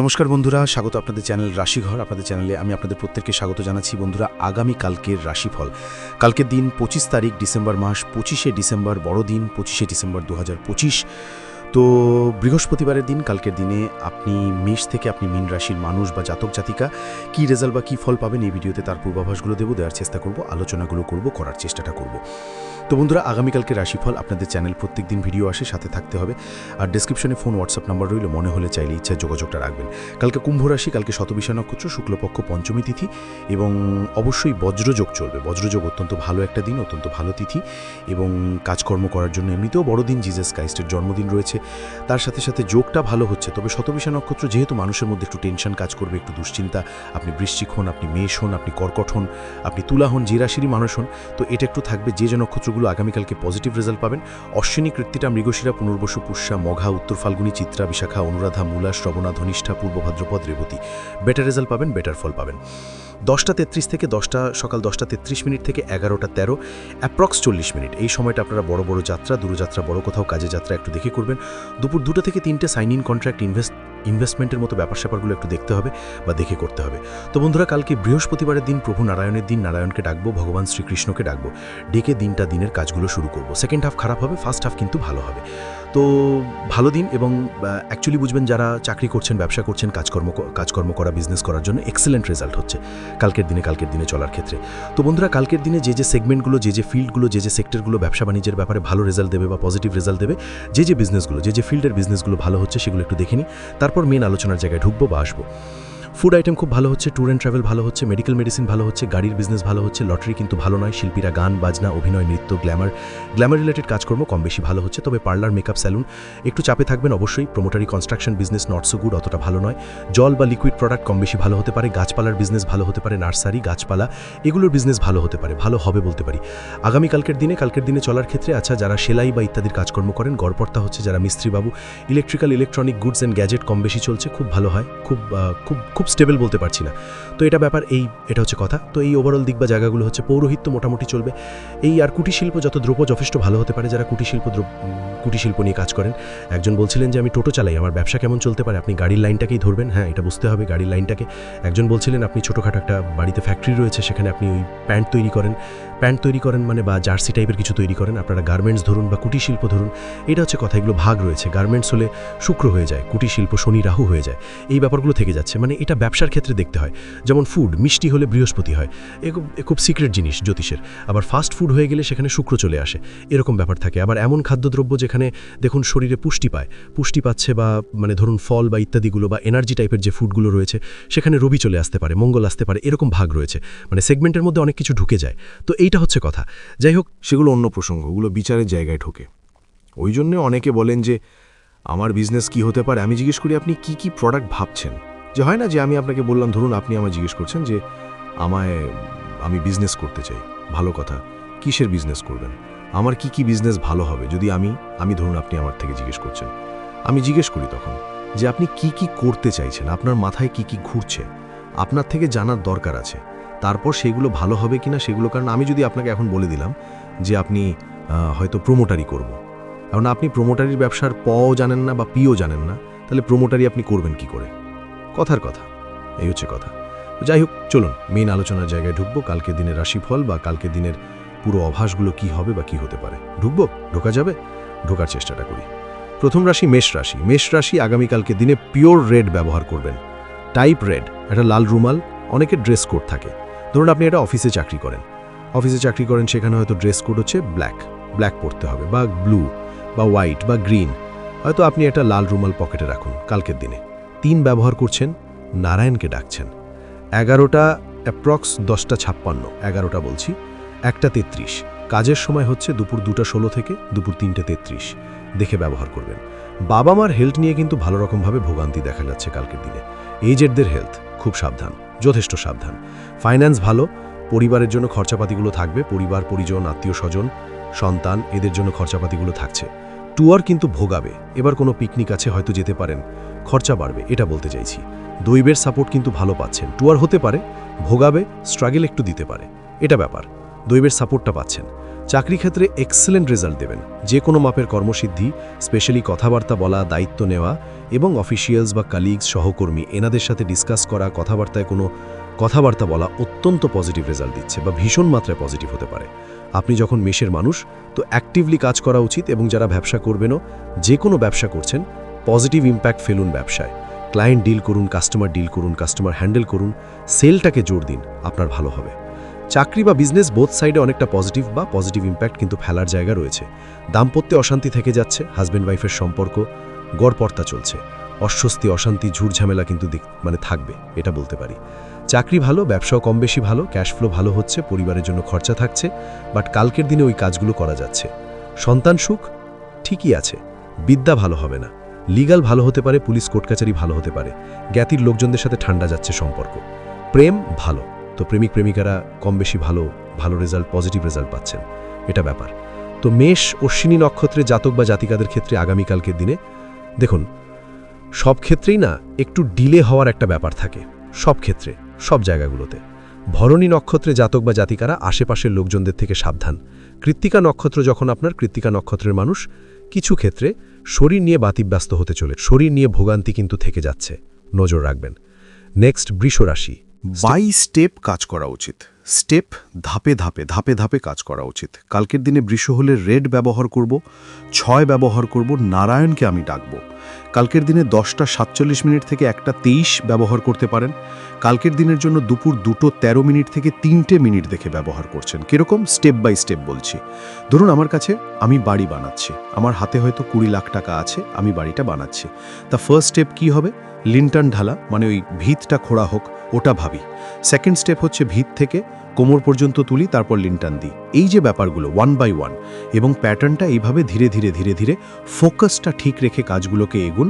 নমস্কার বন্ধুরা, স্বাগত আপনাদের চ্যানেল রাশিঘর। আপনাদের চ্যানেলে আমি আপনাদের প্রত্যেককে স্বাগত জানাচ্ছি। বন্ধুরা, আগামী কালকের রাশিফল। কালকের দিন পঁচিশ তারিখ, ডিসেম্বর মাস, পঁচিশে ডিসেম্বর বড়দিন পঁচিশে ডিসেম্বর দু হাজার পঁচিশ। তো বৃহস্পতিবারের দিন, কালকের দিনে আপনি মেষ থেকে আপনি মীন রাশির মানুষ বা জাতক জাতিকা, কী রেজাল্ট বা কী ফল পাবেন এই ভিডিওতে তার পূর্বাভাসগুলো দেবো, দেওয়ার চেষ্টা করব, আলোচনাগুলো করব, করার চেষ্টাটা করব। তো বন্ধুরা, আগামীকালকে রাশিফল আপনাদের চ্যানেল প্রত্যেক দিন ভিডিও আসে, সাথে থাকতে হবে। আর ডেসক্রিপশনে ফোন হোয়াটসঅ্যাপ নাম্বার রইল, মনে হলে চাইলে ইচ্ছায় যোগাযোগটা রাখবেন। কালকে কুম্ভ রাশি, কালকে শতবিশা নক্ষত্র শুক্লপক্ষ পঞ্চমী তিথি এবং অবশ্যই বজ্রযোগ চলবে। বজ্রযোগ অত্যন্ত ভালো একটা দিন, অত্যন্ত ভালো তিথি এবং কাজকর্ম করার জন্য এমনিতেও বড়দিন জিজাস ক্রাইস্টের জন্মদিন রয়েছে। তার সাথে সাথে যোগটা ভালো হচ্ছে। তবে শতবিশা নক্ষত্র যেহেতু মানুষের মধ্যে একটু টেনশন কাজ করবে, একটু দুশ্চিন্তা, আপনি বৃশ্চিক হন, আপনি মেষ হন, আপনি কর্কট হন, আপনি তুলা হন, যে রাশিরই মানুষ হন, তো এটা একটু থাকবে, যে যে নক্ষত্রগুলো আগামীকালকে পজিটিভ রেজাল্ট পাবেন। অশ্বিনী কৃত্তিটা মৃগশিরা, পুনর্বসু, পুষ্যা, মঘা, উত্তর ফাল্গুনী, চিত্রা, বিশাখা, অনুরাধা, মূলা, শ্রবণা, ধনিষ্ঠা, পূর্ব ভাদ্রপদ, রেবতী। বেটার রেজাল্ট পাবেন বেটার ফল পাবেন। দশটা তেত্রিশ থেকে দশটা, সকাল দশটা তেত্রিশ মিনিট থেকে এগারোটা তেরো অ্যাপ্রক্স চল্লিশ মিনিট। এই সময়টা আপনারা বড় বড় যাত্রা, দূরযাত্রা, বড় কোথাও কাজে যাত্রা একটু দেখে করবেন। দুপুর দুটো থেকে তিনটে সাইন ইন কন্ট্রাক্ট ইনভেস্ট ইনভেস্টমেন্টের মতো ব্যাপার স্যাপারগুলো একটু দেখতে হবে বা দেখে করতে হবে। তো বন্ধুরা, কালকে বৃহস্পতিবারের দিন প্রভু নারায়ণের দিন নারায়ণকে ডাকবো, ভগবান শ্রীকৃষ্ণকে ডাকবো। ডেকে দিনটা দিনের কাজগুলো শুরু করব। সেকেন্ড হাফ খারাপ হবে ফার্স্ট হাফ কিন্তু ভালো হবে। তো ভালো দিন এবং অ্যাকচুয়ালি বুঝবেন যারা চাকরি করছেন, ব্যবসা করছেন, কাজকর্ম কাজকর্ম করা বিজনেস করার জন্য এক্সেলেন্ট রেজাল্ট হচ্ছে কালকের দিনে কালকের দিনে চলার ক্ষেত্রে। তো বন্ধুরা, কালকের দিনে যে যে সেগমেন্টগুলো যে যে ফিল্ডগুলো যে যে সেক্টরগুলো ব্যবসা বাণিজ্যের ব্যাপারে ভালো রেজাল্ট দেবে বা পজিটিভ রেজাল্ট দেবে, যে যে বিজনেসগুলো যে যে ফিল্ডের বিজনেসগুলো ভালো হচ্ছে সেগুলো একটু দেখে নিই। তারপর মেন আলোচনার জায়গায় ঢুকবো বা আসব। ফুড আইটেম খুব ভালো হচ্ছে ট্যুর অ্যান্ড ট্রাভেল ভালো হচ্ছে মেডিকেল মেডিসিন ভালো হচ্ছে গাড়ির বিজনেস ভালো হচ্ছে লটারি কিন্তু ভালো নয় শিল্পীরা গান বাজনা অভিনয় নৃত্য গ্ল্যামার গ্ল্যামার রিলেটেড কাজকর্ম কম বেশি ভালো হচ্ছে তবে পার্লার মেকআপ স্যালুন একটু চাপে থাকবেন অবশ্যই প্রোমোটারি construction business not so good অতটা ভালো নয়। জল বা লিকুইড প্রোডাক্ট কম বেশি ভালো হতে পারে গাছপালার বিজনেস ভালো হতে পারে নার্সারি গাছপালা এগুলোর বিজনেস ভালো হতে পারে ভালো হবে বলতে পারি। আগামী কালকের দিনে কালকের দিনে চলার ক্ষেত্রে আচ্ছা যারা সেলাই বা ইত্যাদির কাজকর্ম করেন গড়পর্তা হচ্ছে যারা মিস্ত্রিবাবু electrical electronic goods and gadget কম বেশি চলছে খুব ভালো হয় খুব আহ, খুব খুব স্টেবল বলতে পারছি না। তো এটা ব্যাপার এই এটা হচ্ছে কথা। তো এই ওভারঅল দিক বা জায়গাগুলো হচ্ছে পৌরোহিত্য মোটামুটি চলবে। এই আর কুটির শিল্প যত দ্রব্য যথেষ্ট ভালো হতে পারে যারা কুটির শিল্প দ্রব- উম, নিয়ে কাজ করেন একজন বলছিলেন যে আমি টোটো চালাই আমার ব্যবসা কেমন চলতে পারে? আপনি গাড়ির লাইনটাকেই ধরবেন? হ্যাঁ এটা বুঝতে হবে গাড়ির লাইনটাকে। একজন বলছিলেন আপনি ছোটোখাটো একটা বাড়িতে ফ্যাক্টরি রয়েছে সেখানে আপনি ওই প্যান্ট তৈরি করেন। প্যান্ট তৈরি করেন মানে বা জার্সি টাইপের কিছু তৈরি করেন। আপনারা গার্মেন্টস ধরুন বা কুটির শিল্প ধরুন এটা হচ্ছে কথা এগুলো ভাগ রয়েছে। গার্মেন্টস হলে শুক্র হয়ে যায় কুটির শিল্প শনি রাহু হয়ে যায়। এই ব্যাপারগুলো থেকে যাচ্ছে। মানে এটা ব্যবসার ক্ষেত্রে দেখতে হয়। যেমন ফুড মিষ্টি হলে বৃহস্পতি হয়। এ খুব- সিক্রেট জিনিস জ্যোতিষের। আবার ফাস্ট ফুড হয়ে গেলে সেখানে শুক্র চলে আসে। এরকম ব্যাপার থাকে। আবার এমন খাদ্যদ্রব্য যেখানে দেখুন শরীরে পুষ্টি পায়। পুষ্টি পাচ্ছে বা মানে ধরুন ফল বা ইত্যাদিগুলো বা এনার্জি টাইপের যে ফুডগুলো রয়েছে, সেখানে রবি চলে আসতে পারে, মঙ্গল আসতে পারে, এরকম ভাগ রয়েছে। মানে সেগমেন্টের মধ্যে অনেক কিছু ঢুকে যায়। তো এইটা হচ্ছে কথা। যাই হোক, সেগুলো অন্য প্রসঙ্গ। ওগুলো বিচারের জায়গায় ঢোকে। ওই জন্য অনেকে বলেন যে, আমার বিজনেস কি হতে পারে? আমি জিজ্ঞেস করি, আপনি কি কি প্রোডাক্ট ভাবছেন? যে হয় না যে আমি আপনাকে বললাম, ধরুন আপনি আমায় জিজ্ঞেস করছেন যে আমায়, আমি বিজনেস করতে চাই। ভালো কথা। কিসের বিজনেস করবেন? আমার কি কি বিজনেস ভালো হবে? যদি আমি আমি ধরুন আপনি আমার থেকে জিজ্ঞেস করছেন। আমি জিজ্ঞেস করি তখন যে আপনি কি কি করতে চাইছেন? আপনার মাথায় কি কি ঘুরছে? আপনার থেকে জানার দরকার আছে। তারপর সেগুলো ভালো হবে কিনা সেগুলো, কারণ আমি যদি আপনাকে এখন বলে দিলাম যে আপনি হয়তো প্রোমোটারি করব। এখন আপনি প্রোমোটারির ব্যবসার পও জানেন না বা পিও জানেন না, তাহলে প্রোমোটারি আপনি করবেন কি করে? কথার কথা, এই হচ্ছে কথা। যাই হোক, চলুন মেইন আলোচনার জায়গায় ঢুকবো। কালকে দিনের রাশিফল বা কালকে দিনের পুরো অভাসগুলো কি হবে বা কি হতে পারে? ঢুকবো? ঢোকা যাবে? ঢোকার চেষ্টাটা করি। প্রথম রাশি মেষ রাশি। মেষ রাশি আগামীকালকে দিনে পিওর রেড ব্যবহার করবেন। টাইপ রেড একটা লাল রুমাল অনেকের ড্রেস কোড থাকে। ধরুন আপনি একটা অফিসে চাকরি করেন। অফিসে চাকরি করেন, সেখানে হয়তো ড্রেস কোড হচ্ছে ব্ল্যাক ব্ল্যাক পরতে হবে বা ব্লু বা হোয়াইট বা গ্রিন হয়তো আপনি একটা লাল রুমাল পকেটে রাখুন কালকের দিনে। তিন ব্যবহার করছেন, নারায়ণকে ডাকছেন। এগারোটা অ্যাপ্রক্স দশটা ছাপ্পান্ন, এগারোটা বলছি, একটা তেত্রিশ। কাজের সময় হচ্ছে দুপুর দুটা ষোলো থেকে দুপুর তিনটে তেত্রিশ। দেখে ব্যবহার করবেন। বাবা মার হেলথ নিয়ে কিন্তু ভালো রকমভাবে ভোগান্তি দেখা যাচ্ছে কালকের দিনে। এজেডদের হেলথ, খুব সাবধান, যথেষ্ট সাবধান। ফাইন্যান্স ভালো, পরিবারের জন্য খরচাপাতিগুলো থাকবে, পরিবার, পরিজন আত্মীয় স্বজন সন্তান, এদের জন্য খরচাপাতিগুলো থাকছে। টুয়ার কিন্তু ভোগাবে, এবার কোনো পিকনিক আছে হয়তো যেতে পারেন। খরচা বাড়বে, এটা বলতে চাইছি। দৈবের সাপোর্ট কিন্তু ভালো পাচ্ছেন। টুয়ার হতে পারে, ভোগাবে স্ট্রাগেল একটু দিতে পারে। এটা ব্যাপার, দৈবের সাপোর্টটা পাচ্ছেন। চাকরি ক্ষেত্রে এক্সেলেন্ট রেজাল্ট দেবেন। যে কোনো মাপের কর্মসিদ্ধি স্পেশালি কথাবার্তা বলা, দায়িত্ব নেওয়া এবং অফিসিয়ালস বা কালিগস সহকর্মী এনাদের সাথে ডিসকাস করা, কথাবার্তায় কোনো কথাবার্তা বলা অত্যন্ত পজিটিভ রেজাল্ট দিচ্ছে বা ভীষণ মাত্রায় পজিটিভ হতে পারে। আপনি যখন মেশের মানুষ, তো অ্যাক্টিভলি কাজ করা উচিত এবং যারা ব্যবসা করবেনও, যে কোনো ব্যবসা করছেন পজিটিভ ইম্প্যাক্ট ফেলুন ব্যবসায়। ক্লায়েন্ট ডিল করুন, কাস্টমার ডিল করুন, কাস্টমার হ্যান্ডেল করুন, সেলটাকে জোর দিন, আপনার ভালো হবে। চাকরি বা বিজনেস বোথ সাইডে অনেকটা পজিটিভ বা পজিটিভ ইম্প্যাক্ট কিন্তু ফেলার জায়গা রয়েছে। দাম্পত্যে অশান্তি থেকে যাচ্ছে, হাজব্যান্ড ওয়াইফের সম্পর্ক গড়পর্তা চলছে। অস্বস্তি, অশান্তি ঝুড়ঝামেলা কিন্তু মানে থাকবে, এটা বলতে পারি। চাকরি ভালো, ব্যবসাও কম বেশি ভালো, ক্যাশ ফ্লো ভালো হচ্ছে, পরিবারের জন্য খরচা থাকছে, বাট কালকের দিনে ওই কাজগুলো করা যাচ্ছে। সন্তান সুখ ঠিকই আছে, বিদ্যা ভালো হবে না। লিগাল ভালো হতে পারে, পুলিশ কোর্ট কাচারি ভালো হতে পারে। জ্ঞাতির লোকজনদের সাথে ঠান্ডা যাচ্ছে সম্পর্ক। প্রেম ভালো, তো প্রেমিক প্রেমিকারা কম বেশি ভালো ভালো রেজাল্ট পজিটিভ রেজাল্ট পাচ্ছেন। এটা ব্যাপার। তো মেষ, অশ্বিনী নক্ষত্রে জাতক বা জাতিকাদের ক্ষেত্রে আগামীকালকের দিনে, দেখুন, সব ক্ষেত্রেই না একটু ডিলে হওয়ার একটা ব্যাপার থাকে। সব ক্ষেত্রে, সব জায়গাগুলোতে। ভরণী নক্ষত্রে জাতক বা জাতিকারা আশেপাশের লোকজনদের থেকে সাবধান। কৃত্তিকা নক্ষত্র যখন আপনার, কৃত্তিকা নক্ষত্রের মানুষ কিছু ক্ষেত্রে শরীর নিয়ে বাতিব্যস্ত হতে চলে। শরীর নিয়ে ভোগান্তি কিন্তু থেকে যাচ্ছে। নজর রাখবেন। নেক্সট বৃষরাশি। বাই স্টেপ কাজ করা উচিত। স্টেপ ধাপে ধাপে ধাপে ধাপে কাজ করা উচিত। কালকের দিনে বৃষ হলে রেড ব্যবহার করব, ছয় ব্যবহার করব, নারায়ণকে আমি ডাকব। কালকের দিনে দশটা সাতচল্লিশ মিনিট থেকে একটা তেইশ ব্যবহার করতে পারেন। কালকের দিনের জন্য দুপুর দুটো তেরো মিনিট থেকে তিনটে মিনিট দেখে ব্যবহার করছেন। কীরকম? স্টেপ বাই স্টেপ বলছি। ধরুন আমার কাছে আমি বাড়ি বানাচ্ছি। আমার হাতে হয়তো কুড়ি লাখ টাকা আছে, আমি বাড়িটা বানাচ্ছি। তা ফার্স্ট স্টেপ কি হবে? লিন্টার্ন ঢালা মানে ওই ভিতটা খোঁড়া হোক। ওটা ভাবি। সেকেন্ড স্টেপ হচ্ছে ভিত থেকে কোমর পর্যন্ত তুলি, তারপর লিন্টান দিই। এই যে ব্যাপারগুলো ওয়ান বাই ওয়ান এবং প্যাটার্নটা এইভাবে ধীরে ধীরে ধীরে ধীরে ফোকাসটা ঠিক রেখে কাজগুলোকে এগুন।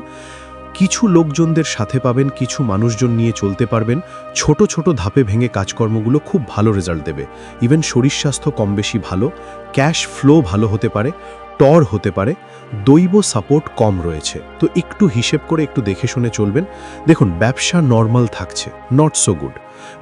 কিছু লোকজনদের সাথে পাবেন, কিছু মানুষজন নিয়ে চলতে পারবেন। ছোট ছোট ধাপে ভেঙে কাজকর্মগুলো খুব ভালো রেজাল্ট দেবে। ইভেন শরীর স্বাস্থ্য কম বেশি ভালো ক্যাশ ফ্লো ভালো হতে পারে। টর হতে পারে, দৈব সাপোর্ট কম রয়েছে। তো একটু হিসেব করে একটু দেখে শুনে চলবেন। দেখুন, ব্যবসা নর্মাল থাকছে নট সো গুড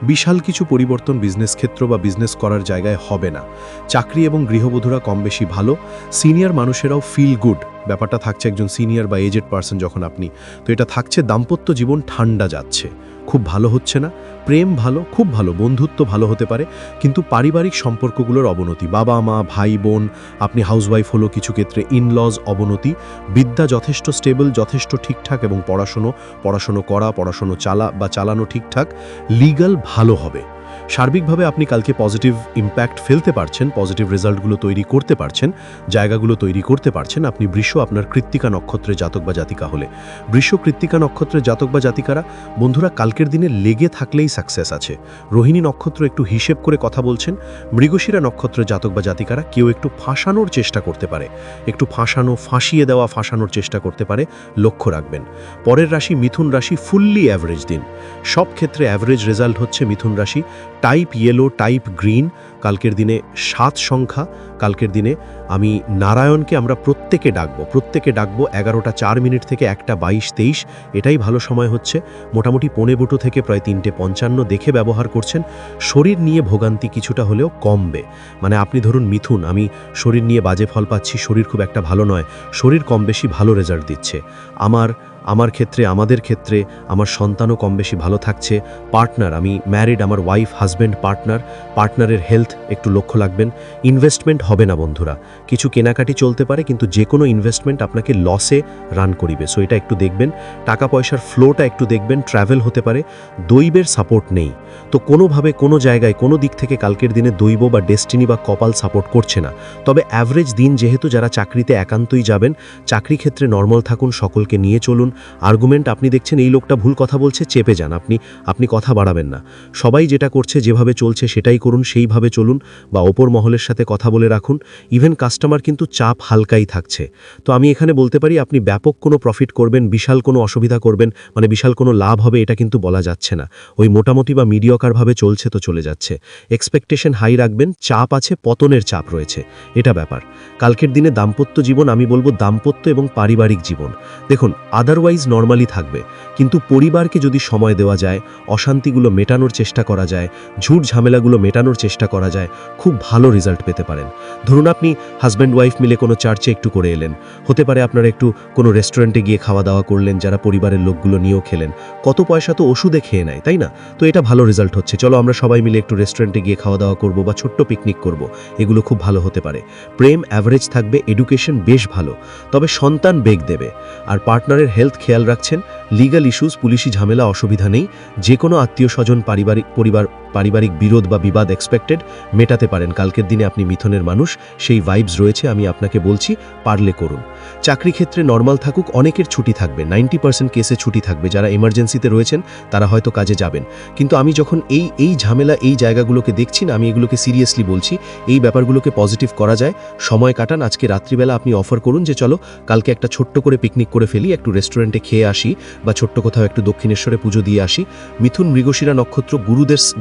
বিশাল কিছু পরিবর্তন বিজনেস ক্ষেত্র বা বিজনেস করার জায়গায় হবে না। চাকরি এবং গৃহবধূরা কম বেশি ভালো। সিনিয়র মানুষেরাও ফিল গুড ব্যাপারটা থাকছে একজন সিনিয়র বা এজেড পার্সন যখন আপনি। তো এটা থাকছে, দাম্পত্য জীবন ঠান্ডা যাচ্ছে। খুব ভালো হচ্ছে না। প্রেম ভালো, খুব ভালো, বন্ধুত্ব ভালো হতে পারে, কিন্তু পারিবারিক সম্পর্কগুলোর অবনতি বাবা মা ভাই বোন আপনি হাউসওয়াইফ হলো কিছু ক্ষেত্রে ইনলজ অবনতি, বিদ্যা যথেষ্ট স্টেবল যথেষ্ট ঠিকঠাক এবং পড়াশুনো পড়াশুনো করা, পড়াশুনো চালা বা চালানো ঠিকঠাক লিগাল ভালো হবে। সার্বিকভাবে আপনি কালকে পজিটিভ ইম্প্যাক্ট ফেলতে পারছেন পজিটিভ রেজাল্টগুলো তৈরি করতে পারছেন, জায়গাগুলো তৈরি করতে পারছেন, আপনি বৃষ আপনার কৃত্তিকা নক্ষত্রে জাতক বা জাতিকা হলে। বৃষ, কৃত্তিকা নক্ষত্রে জাতক বা জাতিকারা, বন্ধুরা কালকের দিনে লেগে থাকলেই সাকসেস আছে। রোহিণী নক্ষত্র একটু হিসেব করে কথা বলছেন, মৃগশিরা নক্ষত্র জাতক বা জাতিকারা কেউ একটু ফাঁসানোর চেষ্টা করতে পারে। একটু ফাঁসানো, ফাঁসিয়ে দেওয়া, ফাঁসানোর চেষ্টা করতে পারে, লক্ষ্য রাখবেন। পরের রাশি মিথুন রাশি ফুললি অ্যাভারেজ দিন। সব ক্ষেত্রে অ্যাভারেজ রেজাল্ট হচ্ছে মিথুন রাশি টাইপ ইয়েলো টাইপ গ্রিন কালকের দিনে সাত সংখ্যা, কালকের দিনে আমি নারায়ণকে আমরা প্রত্যেকে ডাকবো প্রত্যেকে ডাকবো এগারোটা চার মিনিট থেকে একটা বাইশ তেইশ, এটাই ভালো সময় হচ্ছে। মোটামুটি পনে বুটো থেকে প্রায় তিনটে পঞ্চান্ন দেখে ব্যবহার করছেন। শরীর নিয়ে ভোগান্তি কিছুটা হলেও কমবে। মানে আপনি ধরুন মিথুন, আমি শরীর নিয়ে বাজে ফল পাচ্ছি, শরীর খুব একটা ভালো নয়, শরীর কম বেশি ভালো রেজাল্ট দিচ্ছে। আমার আমার ক্ষেত্রে, আমাদের ক্ষেত্রে আমার সন্তানও কম বেশি ভালো থাকছে। পার্টনার, আমি ম্যারিড, আমার ওয়াইফ, হাজব্যান্ড, পার্টনার। পার্টনারের হেলথ একটু লক্ষ্য রাখবেন। ইনভেস্টমেন্ট হবে না, বন্ধুরা। কিছু কেনাকাটি চলতে পারে, কিন্তু যে কোনো ইনভেস্টমেন্ট আপনাকে লসে রান করিবে। সো, এটা একটু দেখবেন। টাকা পয়সার ফ্লোটা একটু দেখবেন। ট্রাভেল হতে পারে। দৈবের সাপোর্ট নেই। তো, কোনোভাবে কোনো জায়গায়, কোনো দিক থেকে কালকের দিনে দৈব বা ডেস্টিনি বা কপাল সাপোর্ট করছে না। তবে অ্যাভারেজ দিন যেহেতু যারা চাকরিতে একান্তই যাবেন, চাকরি ক্ষেত্রে নর্মাল থাকুন, সকলকে নিয়ে চলুন। আর্গুমেন্ট আপনি দেখছেন এই লোকটা ভুল কথা বলছে, চেপে যান। আপনি আপনি কথা বাড়াবেন না। সবাই যেটা করছে, যেভাবে চলছে, সেটাই করুন, সেইভাবে চলুন বা ওপর মহলের সাথে কথা বলে রাখুন। ইভেন কাস্টমার কিন্তু চাপ হালকাই থাকছে। তো আমি এখানে বলতে পারি, আপনি ব্যাপক কোনো প্রফিট করবেন, বিশাল কোনো অসুবিধা করবেন মানে বিশাল কোনো লাভ হবে, এটা কিন্তু বলা যাচ্ছে না। ওই মোটামুটি বা মিডিয়কারভাবে চলছে তো চলে যাচ্ছে। এক্সপেকটেশন হাই রাখবেন, চাপ আছে, পতনের চাপ রয়েছে। এটা ব্যাপার। কালকের দিনে দাম্পত্য জীবন, আমি বলব দাম্পত্য এবং পারিবারিক জীবন। দেখুন আদারওয়াইজ আদারওয়াইজ নর্মালি থাকবে। কিন্তু পরিবারকে যদি সময় দেওয়া যায়, অশান্তিগুলো মেটানোর চেষ্টা করা যায়, ঝুট ঝামেলাগুলো মেটানোর চেষ্টা করা যায়, খুব ভালো রেজাল্ট পেতে পারেন। ধরুন আপনি হাজব্যান্ড ওয়াইফ মিলে কোনো চার্চে একটু করে এলেন। হতে পারে আপনারা একটু কোনো রেস্টুরেন্টে গিয়ে খাওয়া দাওয়া করলেন, যারা পরিবারের লোকগুলো নিয়েও খেলেন। কত পয়সা তো ওষুধে খেয়ে নেয়, তাই না? তো এটা ভালো রেজাল্ট হচ্ছে। চলো আমরা সবাই মিলে একটু রেস্টুরেন্টে গিয়ে খাওয়া দাওয়া করব বা ছোট্ট পিকনিক করব। এগুলো খুব ভালো হতে পারে। প্রেম অ্যাভারেজ থাকবে এডুকেশন বেশ ভালো। তবে সন্তান বেগ দেবে। আর পার্টনারের হেলথ খেয়াল রাখছেন লিগাল ইস্যুস পুলিশি ঝামেলা অসুবিধা নেই যে কোনো আত্মীয় স্বজন পারিবারিক পরিবার পারিবারিক বিরোধ বা বিবাদ এক্সপেক্টেড মেটাতে পারেন। কালকের দিনে আপনি মিথনের মানুষ, সেই ভাইবস রয়েছে, আমি আপনাকে বলছি, পারলে করুন। চাকরি ক্ষেত্রে নর্মাল থাকুক, অনেকের ছুটি থাকবে। নাইনটি পার্সেন্ট কেসে ছুটি থাকবে। যারা এমার্জেন্সিতে রয়েছেন, তারা হয়তো কাজে যাবেন। কিন্তু আমি যখন এই এই ঝামেলা, এই জায়গাগুলোকে দেখছি না, আমি এগুলোকে সিরিয়াসলি বলছি, এই ব্যাপারগুলোকে পজিটিভ করা যায়, সময় কাটান। আজকে রাত্রিবেলা আপনি অফার করুন যে, চলো, কালকে একটা ছোট্ট করে পিকনিক করে ফেলি, একটু রেস্টুরেন্টে খেয়ে আসি, বা ছোট্ট কোথাও একটু দক্ষিণেশ্বরে পুজো দিয়ে আসি। মিথুন মৃগশিরা নক্ষত্র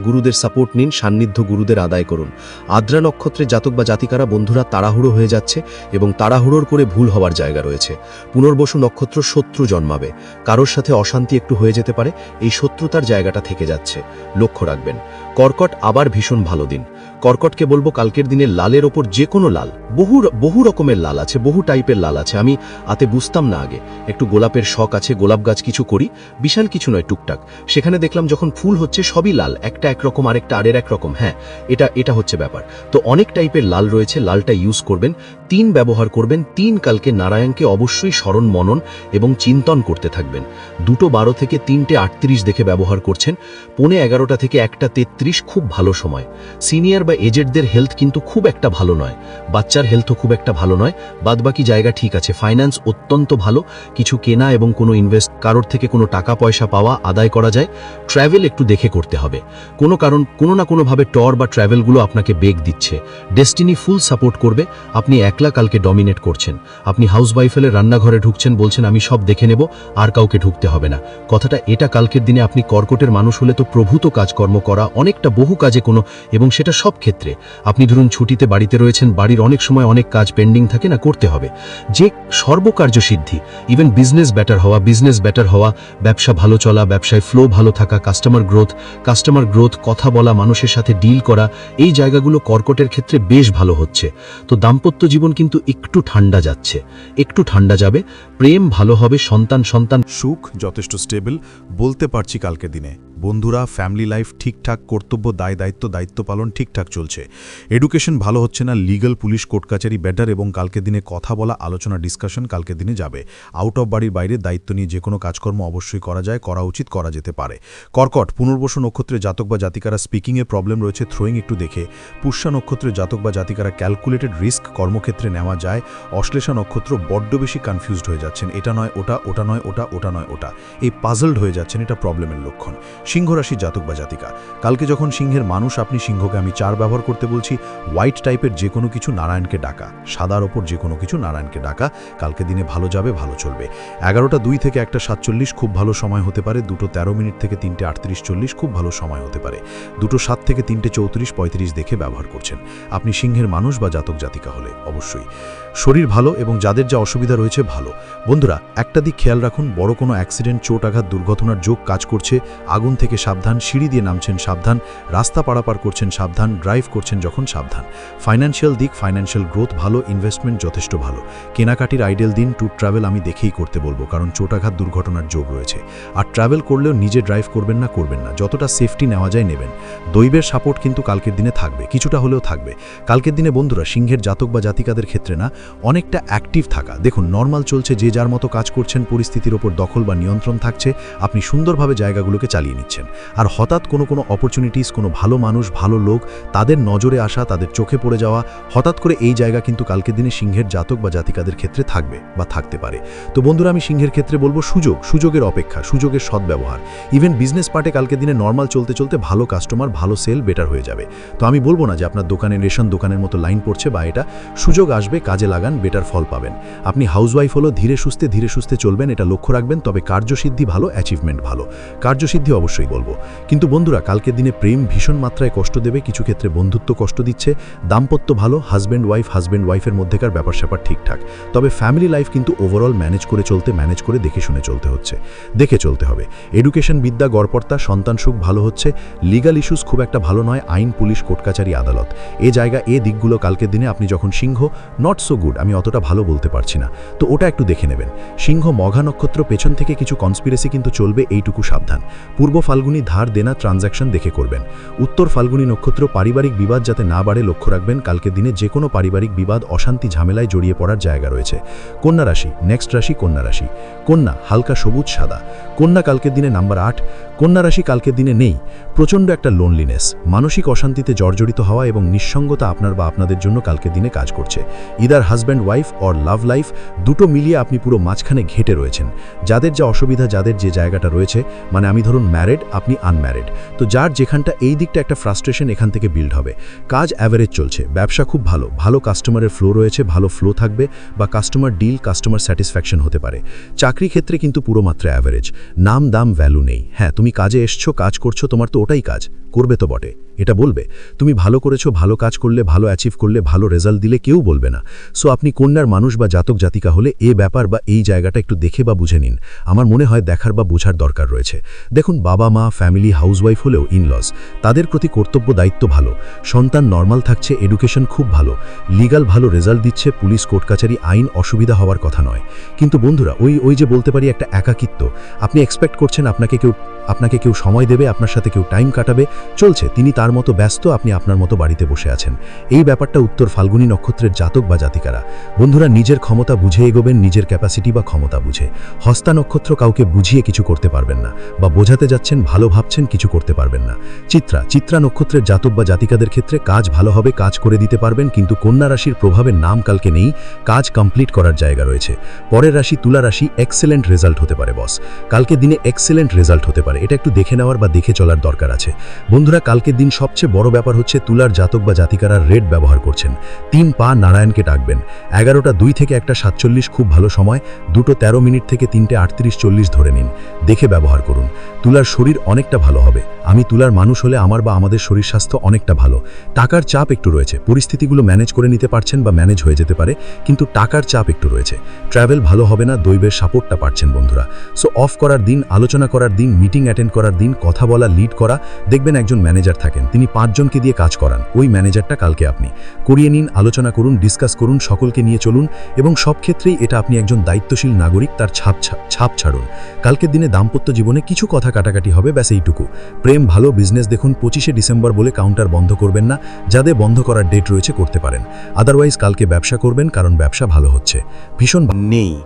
গুরুদের গুরুদের সাপোর্ট নিন, সান্নিধ্য গুরুদের আদায় করুন। আদ্রা নক্ষত্রে জাতক বা জাতিকারা বন্ধুরা তাড়াহুড়ো হয়ে যাচ্ছে এবং তাড়াহুড়োর করে ভুল হওয়ার জায়গা রয়েছে। পুনর্বসু নক্ষত্র শত্রু জন্মাবে। কারোর সাথে অশান্তি একটু হয়ে যেতে পারে, এই শত্রুতার জায়গাটা থেকে যাচ্ছে। লক্ষ্য রাখবেন, কর্কট আবার ভীষণ ভালো দিন। কর্কটকে বলব কালকের দিনে লালের ওপর যে কোনো লাল, বহু বহু রকমের লাল আছে, বহু টাইপের লাল আছে। আমি আতে বুঝতাম না আগে। একটু গোলাপের শখ আছে, গোলাপ গাছ কিছু করি, বিশাল কিছু নয়, টুকটাক। সেখানে দেখলাম যখন ফুল হচ্ছে সবই লাল, একটা একরকম আরেকটা আরের একরকম হ্যাঁ এটা এটা হচ্ছে ব্যাপার। তো অনেক টাইপের লাল রয়েছে, লালটা ইউজ করবেন, তিন ব্যবহার করবেন, তিন কালকে নারায়ণকে অবশ্যই স্মরণ, মনন এবং চিন্তন করতে থাকবেন। দুটো বারো থেকে তিনটে আটত্রিশ দেখে ব্যবহার করছেন, পৌনে এগারোটা থেকে একটা তেত্রিশ খুব ভালো সময়। সিনিয়র বা এজেডদের হেলথ কিন্তু খুব একটা ভালো নয়। বাচ্চার হেলথও খুব একটা ভালো নয়। বাদবাকি জায়গা ঠিক আছে। ফাইন্যান্স অত্যন্ত ভালো। কিছু কেনা এবং কোনো ইনভেস্ট কারোর থেকে কোনো টাকা পয়সা পাওয়া আদায় করা যায়। ট্রাভেল একটু দেখে করতে হবে। কোনো কারণ, কোনো না কোনোভাবে টর বা ট্রাভেলগুলো আপনাকে বেগ দিচ্ছে। ডেস্টিনি ফুল সাপোর্ট করবে। আপনি একলা কালকে ডমিনেট করছেন। আপনি হাউস ওয়াইফেলে রান্নাঘরে ঢুকছেন, বলছেন, আমি সব দেখে নেব, আর কাউকে ঢুকতে হবে না। কথাটা এটা কালকের দিনে আপনি কর্কটের মানুষ হলে তো প্রভূত কাজকর্ম করা অনেকটা বহু কাজে কোনো, এবং সেটা সব ক্ষেত্রে। আপনি ধরুন ছুটিতে বাড়িতে রয়েছেন, বাড়ির অনেক সময় অনেক কাজ পেন্ডিং থাকে না, করতে হবে। যে সর্বকার্য সিদ্ধি ইভেন বিজনেস বেটার হওয়া বিজনেস বেটার হওয়া, ব্যবসা ভালো চলা, ব্যবসায় ফ্লো ভালো থাকা কাস্টমার গ্রোথ কাস্টমার গ্রোথ কথা বলা, মানুষের সাথে ডিল করা, এই জায়গাগুলো কর্কটের ক্ষেত্রে বেশ ভালো হচ্ছে। তো দাম্পত্য জীবন কিন্তু একটু ঠান্ডা যাচ্ছে। একটু ঠান্ডা যাবে, প্রেম ভালো হবে, সন্তান সন্তান সুখ যথেষ্ট স্টেবল বলতে পারছি কালকের দিনে। বন্ধুরা ফ্যামিলি লাইফ ঠিকঠাক, কর্তব্য দায়, দায়িত্ব দায়িত্ব পালন ঠিকঠাক চলছে। এডুকেশন ভালো হচ্ছে না লিগাল পুলিশ কোর্ট কাচারি বেটার এবং কালকের দিনে কথা বলা, আলোচনা ডিসকাশন কালকে দিনে যাবে। আউট অফ বাড়ির বাইরে দায়িত্ব নিয়ে যে কোনো কাজকর্ম অবশ্যই করা যায়, করা উচিত, করা যেতে পারে। কর্কট, পুনর্বসু নক্ষত্রে জাতক বা জাতিকারা স্পিকিংয়ে প্রবলেম রয়েছে থ্রোয়িং একটু দেখে। পুষ্যা নক্ষত্রে জাতক বা জাতিকারা ক্যালকুলেটেড রিস্ক কর্মক্ষেত্রে নেওয়া যায়। অশ্লেষা নক্ষত্র বড্ড বেশি কনফিউজড হয়ে যাচ্ছেন। এটা নয়, ওটা ওটা নয়, ওটা ওটা নয়, ওটা। এই পাজলড হয়ে যাচ্ছেন, এটা প্রবলেমের লক্ষণ। সিংহ রাশি জাতক বা জাতিকা। কালকে যখন সিংহের মানুষ আপনি সিংহকে আমি চার ব্যবহার করতে বলছি, হোয়াইট টাইপের যে কোনো কিছু নারায়ণকে ডাকা, সাদার ওপর যে কোনো কিছু নারায়ণকে ডাকা, কালকে দিনে ভালো যাবে, ভালো চলবে। এগারোটা দুই থেকে একটা সাতচল্লিশ খুব ভালো সময় হতে পারে, দুটো তেরো মিনিট থেকে তিনটে আটত্রিশ চল্লিশ খুব ভালো সময় হতে পারে। দুটো সাত থেকে তিনটে চৌত্রিশ পঁয়ত্রিশ দেখে ব্যবহার করছেন। আপনি সিংহের মানুষ বা জাতক জাতিকা হলে অবশ্যই। শরীর ভালো এবং যাদের যা অসুবিধা রয়েছে ভালো। বন্ধুরা, একটা দিক খেয়াল রাখুন, বড় কোনো অ্যাক্সিডেন্ট, চোট আঘাত, দুর্ঘটনার যোগ কাজ করছে, আগুন থেকে সাবধান, সিঁড়ি দিয়ে নামছেন সাবধান, রাস্তা পারাপার করছেন সাবধান ড্রাইভ করছেন যখন সাবধান। ফাইন্যান্সিয়াল দিক ফাইন্যান্সিয়াল গ্রোথ ভালো ইনভেস্টমেন্ট যথেষ্ট ভালো। কেনাকাটির আইডিয়াল দিন ট্যুর ট্রাভেল আমি দেখেই করতে বলব, কারণ চোটাঘাত দুর্ঘটনার যোগ রয়েছে। আর ট্রাভেল করলেও নিজে ড্রাইভ করবেন না করবেন না। যতটা সেফটি নেওয়া যায় নেবেন। দৈবের সাপোর্ট কিন্তু কালকের দিনে থাকবে, কিছুটা হলেও থাকবে। কালকের দিনে বন্ধুরা, সিংহের জাতক বা জাতিকাদের ক্ষেত্রে না, অনেকটা অ্যাক্টিভ থাকা। দেখুন নর্মাল চলছে, যে যার মতো কাজ করছেন, পরিস্থিতির ওপর দখল বা নিয়ন্ত্রণ থাকছে। আপনি সুন্দরভাবে জায়গাগুলোকে চালিয়ে নিচ্ছেন। আর হঠাৎ কোনো কোনো অপরচুনিটিস কোনো ভালো মানুষ, ভালো লোক তাদের নজরে আসা, তাদের চোখে পড়ে যাওয়া, হঠাৎ করে এই জায়গা কিন্তু কালকের দিনে সিংহের জাতক বা জাতিকাদের ক্ষেত্রে থাকবে বা থাকতে পারে। তো বন্ধুরা, আমি সিংহের ক্ষেত্রে বলব সুযোগ, সুযোগের অপেক্ষা, সুযোগের সদ্ব্যবহার। ইভেন বিজনেস পার্টে কালকে দিনে নর্মাল চলতে চলতে ভালো কাস্টমার ভালো সেল বেটার হয়ে যাবে। তো আমি বলব না যে আপনার দোকানে রেশন দোকানের মতো লাইন পড়ছে বা এটা। সুযোগ আসবে, কাজে লাগান বেটার ফল পাবেন। আপনি হাউসওয়াইফ হলো, ধীরে সুস্থে ধীরে সুস্থে চলবেন, এটা লক্ষ্য রাখবেন, তবে কার্যসিদ্ধি ভালো অ্যাচিভমেন্ট ভালো। কার্যসিদ্ধি অবশ্যই অবশ্যই বলব। কিন্তু বন্ধুরা কালকের দিনে প্রেম ভীষণ মাত্রায় কষ্ট দেবে, কিছু ক্ষেত্রে বন্ধুত্ব কষ্ট দিচ্ছে। দাম্পত্য ভালো হাজব্যান্ড ওয়াইফ হাজব্যান্ড ওয়াইফের মধ্যেকার ব্যাপার স্যাপার ঠিকঠাক। তবে ফ্যামিলি লাইফ কিন্তু ওভারঅল ম্যানেজ করে চলতে ম্যানেজ করে দেখে শুনে চলতে হচ্ছে। দেখে চলতে হবে। এডুকেশন বিদ্যা গড়পর্তা সন্তান সুখ ভালো হচ্ছে। লিগাল ইস্যুস খুব একটা ভালো নয়, আইন, পুলিশ কোর্টকাচারি আদালত। এ জায়গা, এ দিকগুলো কালকের দিনে আপনি যখন সিংহ নট সো গুড আমি অতটা ভালো বলতে পারছি না। তো ওটা একটু দেখে নেবেন। সিংহ মঘা নক্ষত্র পেছন থেকে কিছু কনস্পিরেসি কিন্তু চলবে, এইটুকু সাবধান। পূর্ব ফাল্গুনি ধার দেনা ট্রানজ্যাকশন দেখে করবেন। উত্তর ফাল্গুনি নক্ষত্র পারিবারিক বিবাদ যাতে না বাড়ে লক্ষ্য রাখবেন কালকের দিনে যে কোনো পারিবারিক বিবাদ অশান্তি ঝামেলায় জড়িয়ে পড়ার জায়গা রয়েছে। কন্যা রাশি নেক্সট রাশি কন্যা রাশি। কন্যা, হালকা সবুজ, সাদা। কন্যা কালকের দিনে নাম্বার আট, কন্যা রাশি কালকের দিনে নেই। প্রচণ্ড একটা লোনলিনেস মানসিক অশান্তিতে জর্জরিত হওয়া এবং নিঃসঙ্গতা আপনার বা আপনাদের জন্য কালকের দিনে কাজ করছে। Either husband wife or love life দুটো মিলিয়ে আপনি পুরো মাঝখানে ঘেটে রয়েছেন। যাদের যা অসুবিধা, যাদের যে জায়গাটা রয়েছে মানে আমি ধরুন ম্যারেড আপনি আনম্যারেড তো যার যেখানটা এই দিকটা একটা ফ্রাস্ট্রেশন এখান থেকে বিল্ড হবে। কাজ অ্যাভারেজ চলছে, ব্যবসা খুব ভালো ভালো কাস্টমারের ফ্লো রয়েছে, ভালো ফ্লো থাকবে বা কাস্টমার ডিল কাস্টমার স্যাটিসফ্যাকশন হতে পারে। চাকরি ক্ষেত্রে কিন্তু পুরো মাত্রা অ্যাভারেজ নাম দাম ভ্যালু নেই। হ্যাঁ তুমি কাজে এসছো, কাজ করছ, তোমার তো ওটাই কাজ। করবে তো বটে। এটা বলবে, তুমি ভালো করেছ, ভালো কাজ করলে, ভালো অ্যাচিভ করলে, ভালো রেজাল্ট দিলে কেউ বলবে না। সো আপনি কন্যার মানুষ বা জাতক জাতিকা হলে এ ব্যাপার বা এই জায়গাটা একটু দেখে বা বুঝে নিন। আমার মনে হয় দেখার বা বোঝার দরকার রয়েছে। দেখুন, বাবা মা ফ্যামিলি হাউসওয়াইফ হলেও ইনলস তাদের প্রতি কর্তব্য, দায়িত্ব ভালো। সন্তান নর্মাল থাকছে এডুকেশন খুব ভালো। লিগাল ভালো রেজাল্ট দিচ্ছে, পুলিশ কোর্ট কাচারি, আইন অসুবিধা হওয়ার কথা নয়। কিন্তু বন্ধুরা, ওই ওই যে বলতে পারি একটা একাকিত্ব, আপনি এক্সপেক্ট করছেন আপনাকে কেউ আপনাকে কেউ সময় দেবে, আপনার সাথে কেউ টাইম কাটাবে চলছে, তিনি তার মতো ব্যস্ত আপনি আপনার মতো বাড়িতে বসে আছেন। এই ব্যাপারটা উত্তর ফাল্গুনী নক্ষত্রের জাতক বা জাতিকারা। বন্ধুরা, নিজের ক্ষমতা বুঝে এগোবেন, নিজের ক্যাপাসিটি বা ক্ষমতা বুঝে। হস্তা নক্ষত্র কাউকে বুঝিয়ে কিছু করতে পারবেন না, বা বোঝাতে যাচ্ছেন, ভালো ভাবছেন, কিছু করতে পারবেন না। চিত্রা চিত্রা নক্ষত্রের জাতক বা জাতিকাদের ক্ষেত্রে কাজ ভালো হবে, কাজ করে দিতে পারবেন, কিন্তু কন্যা রাশির প্রভাবের নাম কালকে নেই, কাজ কমপ্লিট করার জায়গা রয়েছে। পরের রাশি, তুলা রাশি এক্সেলেন্ট রেজাল্ট হতে পারে বস কালকে দিনে এক্সেলেন্ট রেজাল্ট হতে পারে, এটা একটু দেখে নেওয়ার বা দেখে চলার দরকার আছে। বন্ধুরা, কালকের দিন সবচেয়ে বড় ব্যাপার হচ্ছে তুলার জাতক বা জাতিকারা রেড ব্যবহার করছেন। তিন পা নারায়ণকে ডাকবেন। এগারোটা দুই থেকে একটা সাতচল্লিশ খুব ভালো সময়। দুটো তেরো মিনিট থেকে তিনটে আটত্রিশ চল্লিশ ধরে নিন। দেখে ব্যবহার করুন। তুলার শরীর অনেকটা ভালো হবে। আমি তুলার মানুষ হলে আমার বা আমাদের শরীর স্বাস্থ্য অনেকটা ভালো। টাকার চাপ একটু রয়েছে। পরিস্থিতিগুলো ম্যানেজ করে নিতে পারছেন বা ম্যানেজ হয়ে যেতে পারে, কিন্তু টাকার চাপ একটু রয়েছে। ট্রাভেল ভালো হবে না, দৈবের সাপোর্টটা পাচ্ছেন বন্ধুরা। সো, অফ করার দিন, আলোচনা করার দিন, মিটিং অ্যাটেন্ড করার দিন, কথা বলা, লিড করা, দেখবেন একজন ম্যানেজার থাকেন। তিনি পাঁচজনকে দিয়ে কাজ করান। ওই ম্যানেজারটা কালকে আপনি। করিয়ে নিন, আলোচনা করুন, ডিসকাস করুন, সকলকে নিয়ে চলুন এবং সব ক্ষেত্রেই এটা আপনি একজন দায়িত্বশীল নাগরিক, তার ছাপ ছাপ ছাড়ুন। কালকের দিনে দাম্পত্য জীবনে কিছু কথা কাটাকাটি হবে, ব্যাস এইটুকু। প্রেম, ভালো বিজনেস দেখুন, পঁচিশে ডিসেম্বর বলে কাউন্টার বন্ধ করবেন না যাদের বন্ধ করার ডেট রয়েছে করতে পারেন। আদারওয়াইজ কালকে ব্যবসা করবেন, কারণ ব্যবসা ভালো হচ্ছে। ভীষণ নেই।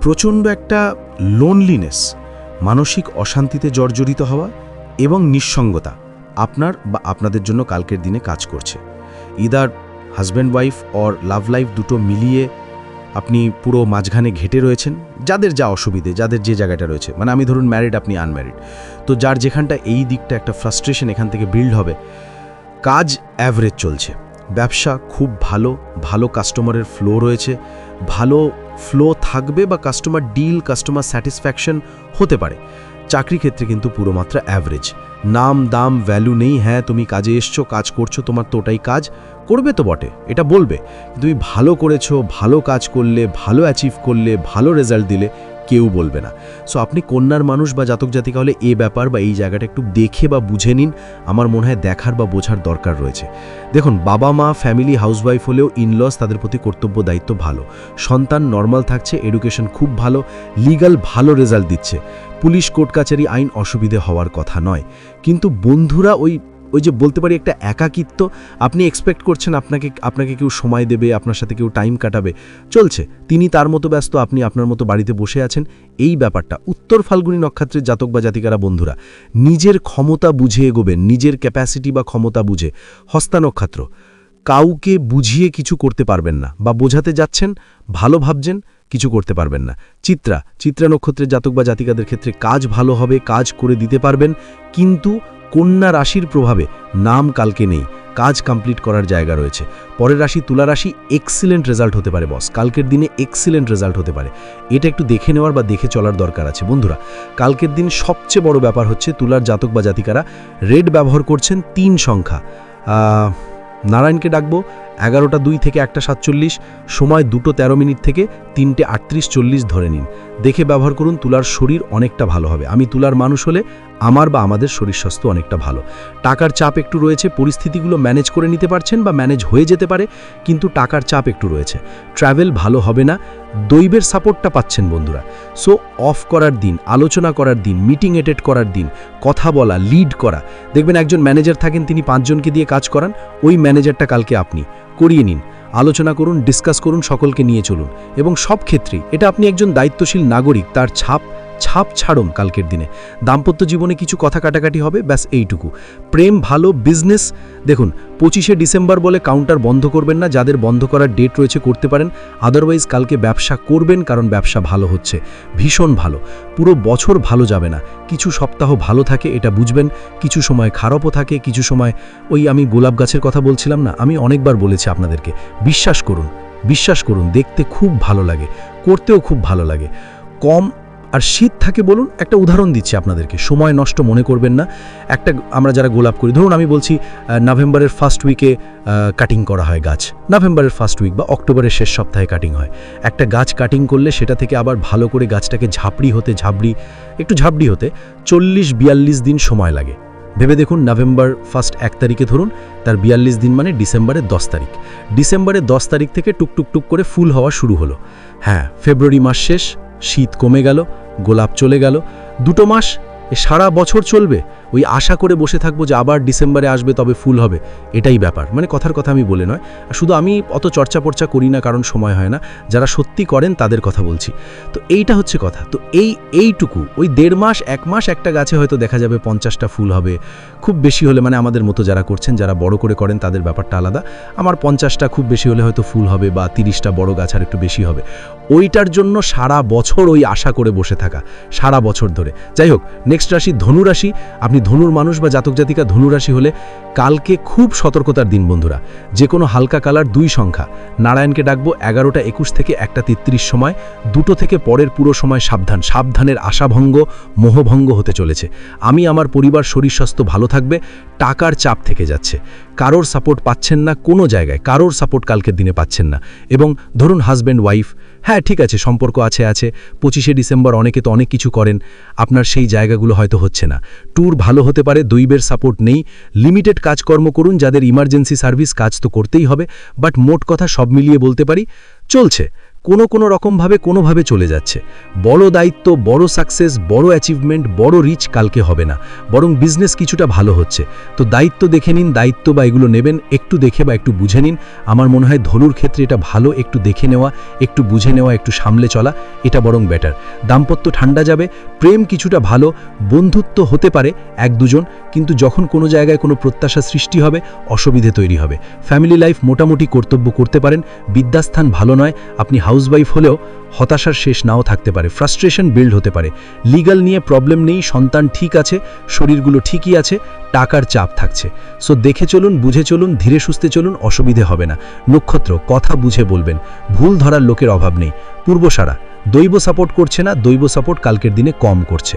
প্রচণ্ড একটা লোনলিনেস মানসিক অশান্তিতে জর্জরিত হওয়া এবং নিঃসঙ্গতা। আপনার বা আপনাদের জন্য কালকের দিনে কাজ করছে। Either husband wife or love life দুটো মিলিয়ে আপনি পুরো মাঝখানে ঘেটে রয়েছেন, যাদের যা অসুবিধে, যাদের যে জায়গাটা রয়েছে। মানে আমি ধরুন ম্যারিড আপনি আনম্যারিড তো যার যেখানটা এই দিকটা একটা ফ্রাস্ট্রেশন এখান থেকে বিল্ড হবে, কাজ অ্যাভারেজ চলছে। ব্যবসা খুব ভালো ভালো কাস্টমারের ফ্লো রয়েছে। ভালো ফ্লো থাকবে বা কাস্টমার ডিল কাস্টমার স্যাটিসফ্যাকশন হতে পারে। চাকরি ক্ষেত্রে কিন্তু পুরো মাত্রা অ্যাভারেজ নাম, দাম ভ্যালু নেই হ্যাঁ তুমি কাজে এসছো, কাজ করছ, তোমার তো ওটাই কাজ, করবে তো বটে, এটা বলবে। তুমি ভালো করেছ, ভালো কাজ করলে, ভালো অ্যাচিভ করলে, ভালো রেজাল্ট দিলে কেউ বলবে না। সো আপনি কন্যার মানুষ বা জাতক জাতিকা হলে এ ব্যাপার বা এই জায়গাটা একটু দেখে বা বুঝে নিন। আমার মনে হয় দেখার বা বোঝার দরকার রয়েছে। দেখুন, বাবা মা ফ্যামিলি হাউসওয়াইফ হলেও ইনলস তাদের প্রতি কর্তব্য, দায়িত্ব ভালো। সন্তান নর্মাল থাকছে এডুকেশন খুব ভালো লিগাল ভালো রেজাল্ট দিচ্ছে। পুলিশ কোর্ট কাচারি আইন অসুবিধে হওয়ার কথা নয়। কিন্তু বন্ধুরা ওই ওই যে বলতে পারি একটা একাকিত্ব, আপনি এক্সপেক্ট করছেন আপনাকে আপনাকে কেউ সময় দেবে, আপনার সাথে কেউ টাইম কাটাবে। চলছে, তিনি তার মতো ব্যস্ত, আপনি আপনার মতো বাড়িতে বসে আছেন। এই ব্যাপারটা, উত্তর ফাল্গুনী নক্ষত্রের জাতক বা জাতিকারা বন্ধুরা, নিজের ক্ষমতা বুঝে এগোবেন, নিজের ক্যাপাসিটি বা ক্ষমতা বুঝে। হস্তা নক্ষত্র, কাউকে বুঝিয়ে কিছু করতে পারবেন না, বা বোঝাতে যাচ্ছেন, ভালো ভাবছেন, কিছু করতে পারবেন না। চিত্রা চিত্রা নক্ষত্রের জাতক বা জাতিকাদের ক্ষেত্রে কাজ ভালো হবে, কাজ করে দিতে পারবেন, কিন্তু কন্যা রাশির প্রভাবে নাম কালকে নেই, কাজ কমপ্লিট করার জায়গা রয়েছে। পরের রাশি, তুলা রাশি এক্সিলেন্ট রেজাল্ট হতে পারে বস কালকের দিনে এক্সিলেন্ট রেজাল্ট হতে পারে। এটা একটু দেখে নেওয়ার বা দেখে চলার দরকার আছে, বন্ধুরা। কালকের দিন সবচেয়ে বড় ব্যাপার হচ্ছে, তুলার জাতক বা জাতিকারা রেড ব্যবহার করছেন তিন সংখ্যা। নারায়ণকে ডাকবো এগারোটা দুই থেকে একটা সাতচল্লিশ, সময় দুটো তেরো মিনিট থেকে তিনটে আটত্রিশ চল্লিশ ধরে নিন। দেখে ব্যবহার করুন, তুলার শরীর অনেকটা ভালো হবে। আমি তুলার মানুষ হলে আমার বা আমাদের শরীর স্বাস্থ্য অনেকটা ভালো। টাকার চাপ একটু রয়েছে, পরিস্থিতিগুলো ম্যানেজ করে নিতে পারছেন বা ম্যানেজ হয়ে যেতে পারে, কিন্তু টাকার চাপ একটু রয়েছে। ট্রাভেল ভালো হবে না, দৈবের সাপোর্টটা পাচ্ছেন বন্ধুরা। সো, অফ করার দিন, আলোচনা করার দিন, মিটিং অ্যাটেন্ড করার দিন, কথা বলা, লিড করা। দেখবেন একজন ম্যানেজার থাকেন, তিনি পাঁচজনকে দিয়ে কাজ করান, ওই ম্যানেজারটা কালকে আপনি। করিয়ে নিন। আলোচনা করুন ডিসকাস করুন, সকলকে নিয়ে চলুন। এবং সব ক্ষেত্রে এটা আপনি একজন দায়িত্বশীল নাগরিক, তার ছাপ ছাপ ছাড়ুন কালকের দিনে। দাম্পত্য জীবনে কিছু কথা কাটাকাটি হবে, ব্যাস এইটুকু। প্রেম, ভালো বিজনেস দেখুন, পঁচিশে ডিসেম্বর বলে কাউন্টার বন্ধ করবেন না, যাদের বন্ধ করার ডেট রয়েছে করতে পারেন। আদারওয়াইজ কালকে ব্যবসা করবেন, কারণ ব্যবসা ভালো হচ্ছে। ভীষণ ভালো। পুরো বছর ভালো যাবে না। কিছু সপ্তাহ ভালো থাকে, এটা বুঝবেন। কিছু সময় খারাপও থাকে, কিছু সময় ওই আমি গোলাপ গাছের কথা বলছিলাম না, আমি অনেকবার বলেছি আপনাদেরকে, বিশ্বাস করুন বিশ্বাস করুন, দেখতে খুব ভালো লাগে, করতেও খুব ভালো লাগে। কম আর শীত থাকে বলুন, একটা উদাহরণ দিচ্ছি আপনাদেরকে। সময় নষ্ট মনে করবেন না। একটা আমরা যারা গোলাপ করি, ধরুন আমি বলছি নভেম্বরের ফার্স্ট উইকে কাটিং করা হয় গাছ। নভেম্বরের ফার্স্ট উইক বা অক্টোবরের শেষ সপ্তাহে কাটিং হয়। একটা গাছ কাটিং করলে সেটা থেকে আবার ভালো করে গাছটাকে ঝাপড়ি হতে ঝাপড়ি, একটু ঝাপড়ি হতে চল্লিশ বিয়াল্লিশ দিন সময় লাগে। ভেবে দেখুন নভেম্বর ফার্স্ট এক তারিখে ধরুন, তার বিয়াল্লিশ দিন মানে ডিসেম্বরের দশ তারিখ। ডিসেম্বরের দশ তারিখ থেকে টুকটুক টুক করে ফুল হওয়া শুরু হলো। হ্যাঁ ফেব্রুয়ারি মাস শেষ, শীত কমে গেল গোলাপ চলে গেল। দুটো মাস সারা বছর চলবে। ওই আশা করে বসে থাকব যে আবার ডিসেম্বরে আসবে, তবে ফুল হবে। এটাই ব্যাপার। মানে কথার কথা আমি বলে নয়। শুধু আমি অত চর্চা পর্চা করি না, কারণ সময় হয় না। যারা সত্যি করেন তাদের কথা বলছি। তো এইটা হচ্ছে কথা। তো এই, এইটুকু। ওই দেড় মাস, এক মাস একটা গাছে হয়তো দেখা যাবে পঞ্চাশটা ফুল হবে। খুব বেশি হলে মানে আমাদের মতো যারা করছেন, যারা বড় করে করেন, তাদের ব্যাপারটা আলাদা। আমার পঞ্চাশটা খুব বেশি হলে হয়তো ফুল হবে বা তিরিশটা বড় গাছ আর একটু বেশি হবে। ওইটার জন্য সারা বছর ওই আশা করে বসে থাকা। সারা বছর ধরে। যাই হোক, নেক্সট রাশি ধনু রাশি। আপনি ধনুর মানুষ বা জাতক জাতিকা ধনুরাশি হলে কালকে খুব সতর্কতার দিন, বন্ধুরা। যে কোনো হালকা কালার দুই সংখ্যা। নারায়ণকে ডাকবো এগারোটা একুশ থেকে একটা তেত্রিশ সময়, দুটো থেকে পরের পুরো সময় সাবধান। সাবধানের আশাভঙ্গ, মোহভঙ্গ হতে চলেছে। আমি, আমার পরিবার শরীর স্বাস্থ্য ভালো থাকবে, টাকার চাপ থেকে যাচ্ছে। কারোর সাপোর্ট পাচ্ছেন না কোনো জায়গায়, কারোর সাপোর্ট কালকের দিনে পাচ্ছেন না। এবং ধরুন হাজব্যান্ড ওয়াইফ হ্যাঁ ঠিক আছে, সম্পর্ক আছে আছে। পঁচিশে ডিসেম্বর অনেকে তো অনেক কিছু করেন, আপনার সেই জায়গাগুলো হয়তো হচ্ছে না। ট্যুর ভালো হতে পারে দৈবের সাপোর্ট নেই। লিমিটেড কাজকর্ম করুন, যাদের ইমার্জেন্সি সার্ভিস কাজ তো করতেই হবে বাট মোট কথা সব মিলিয়ে বলতে পারি, চলছে। কোনো কোনো রকমভাবে কোনোভাবে চলে যাচ্ছে। বড় দায়িত্ব, বড় সাকসেস বড় অ্যাচিভমেন্ট বড় রিচ কালকে হবে না। বরং বিজনেস কিছুটা ভালো হচ্ছে। তো দায়িত্ব দেখে নিন, দায়িত্ব বা এগুলো নেবেন, একটু দেখে বা একটু বুঝে নিন। আমার মনে হয় ধনুর ক্ষেত্রে এটা ভালো, একটু দেখে নেওয়া, একটু বুঝে নেওয়া, একটু সামলে চলা, এটা বরং বেটার দাম্পত্য ঠান্ডা যাবে, প্রেম কিছুটা ভালো, বন্ধুত্ব হতে পারে এক দুজন, কিন্তু যখন কোনো জায়গায় কোনো প্রত্যাশা সৃষ্টি হবে, অসুবিধে তৈরি হবে। ফ্যামিলি লাইফ মোটামুটি কর্তব্য করতে পারেন, বিদ্যাস্থান ভালো নয়, আপনি হাউসওয়াইফ হলেও হতাশার শেষ নাও থাকতে পারে, ফ্রাস্ট্রেশন বিল্ড হতে পারে। লিগাল নিয়ে প্রবলেম নেই, সন্তান ঠিক আছে, শরীরগুলো ঠিকই আছে, টাকার চাপ থাকছে। সো দেখে চলুন, বুঝে চলুন, ধীরে সুস্থে চলুন, অসুবিধে হবে না। নক্ষত্র, কথা বুঝে বলবেন। ভুল ধরার লোকের অভাব নেই। পূর্বসারা, দৈব সাপোর্ট করছে না, দৈব সাপোর্ট কালকের দিনে কম করছে।